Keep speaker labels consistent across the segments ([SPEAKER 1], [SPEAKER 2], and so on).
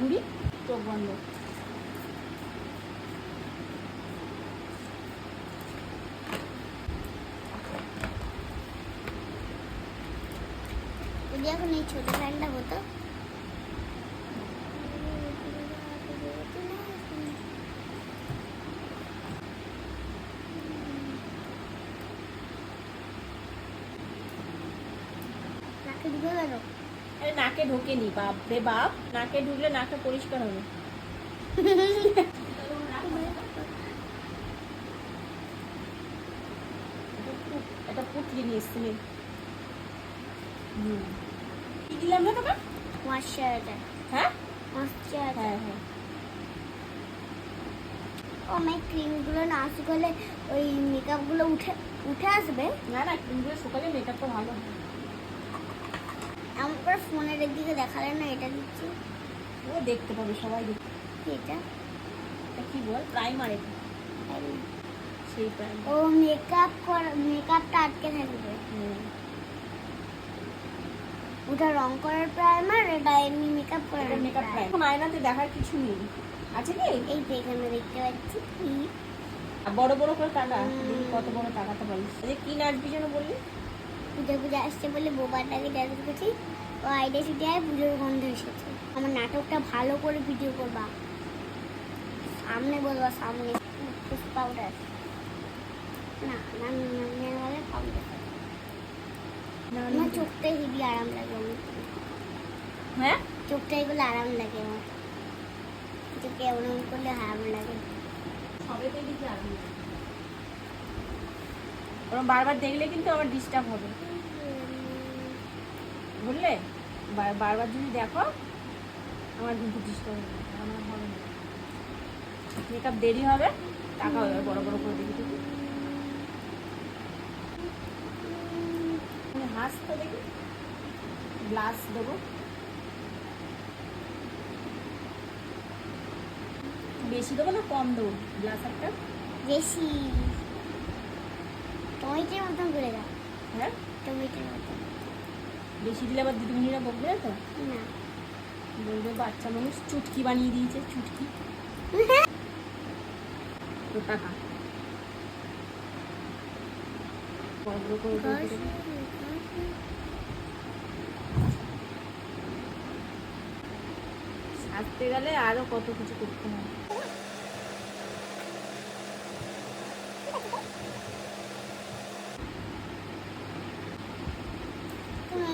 [SPEAKER 1] ঘুরি চোখ বন্ধ।
[SPEAKER 2] এখন এই ছোট ফ্যানটা হতো নাকে
[SPEAKER 1] নাকে ঢোকেনি বাপ রে বাপ। নাকে ঢুকলে নাকটা পরিষ্কার হবে। একটা পুটলি নিয়ে এসছি হুম। কি দিলাম না তোকে
[SPEAKER 2] ময়শ্চারাইজার।
[SPEAKER 1] হ্যাঁ?
[SPEAKER 2] ময়শ্চারাইজার।
[SPEAKER 1] হ্যাঁ হ্যাঁ।
[SPEAKER 2] ও আমার ক্রিমগুলো না শুকালে ওই মেকআপগুলো উঠে উঠে আসবে।
[SPEAKER 1] না না ক্রিমগুলো শুকালে মেকআপটা ভালো হবে।
[SPEAKER 2] ফোনের দিকে দেখালে না এটা দিচ্ছি।
[SPEAKER 1] ও দেখতে পাবে সবাই দেখতে
[SPEAKER 2] এটা?
[SPEAKER 1] এটা কি বল? প্রাইমার এটা। সেই প্রাইমার
[SPEAKER 2] ও মেকআপ কর মেকআপটা আটকে থাকবে। ওটা রং করার প্রাইমার এটা এমনি মেকআপ করার
[SPEAKER 1] মেকআপ প্রাইমার আয়নাতে দেখার কিছু নেই। আছে কি?
[SPEAKER 2] এই তো এখানে দেখতে পাচ্ছি কি?
[SPEAKER 1] বড় বড় করে টাকা কত বড় টাকাতে পারিস কি নাচবি যেন বললি?
[SPEAKER 2] পুজো পুজো আসছে বলে বোবাটাকে ডান্স করছি। ও আয় পুজোর গন্ধ এসেছে। আমার নাটকটা ভালো করে ভিডিও করবা। সামনে বলবা সামনে পাউডার না না না পাউডার আমার চোখটা হেবি আরাম লাগে আমার।
[SPEAKER 1] হ্যাঁ?
[SPEAKER 2] চোখটা এগুলো আরাম লাগে আমার। চোখে এমন করলে আরাম লাগে।
[SPEAKER 1] সবেতেই দেখি আরাম লাগে। বারবার দেখলে কিন্তু আবার ডিস্টার্ব হবে। বার- বারবার যদি দেখো আমার কিন্তু ডিস্টার্ব হবে আমার হবে না। মেকআপ দেরি হবে টাকা হবে বড় বড় করে দেখি তুমি হাস তো দেখি গ্লাস দেবো। বেশি দেবো না কম দেবো গ্লাস একটা?
[SPEAKER 2] বেশি। টমেটোর মতন করে দাও।
[SPEAKER 1] হ্যাঁ?
[SPEAKER 2] টমেটোর মতন।
[SPEAKER 1] বেশি দিলে আবার দিদিমণিরা বকবে তো?
[SPEAKER 2] না।
[SPEAKER 1] বলবে বাচ্চা মানুষ চুটকি বানিয়ে দিয়েছে চুটকি। টাকা। সাজতে গেলে আরও কত কিছু করতে হয়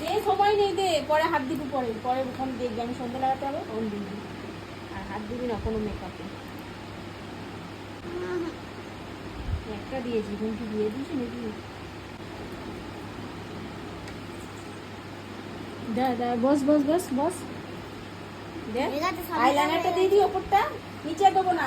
[SPEAKER 1] দে সময় নেই দে পরে হাত দিবি পরে। পরে ওখানে দেখবি আমি সন্ধ্যা লাগাতে হবে তখন দিবি আর হাত দিবি না কোনো মেকআপে একটা দিয়েছি ঘুমটি দিয়ে দিয়েছি নাকি? দা দা বস বস বস বস। দে আইলাইনারটা দিয়ে দিই ওপরটা। নিচে দেবো না।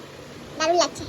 [SPEAKER 2] দারুণ লাগছে।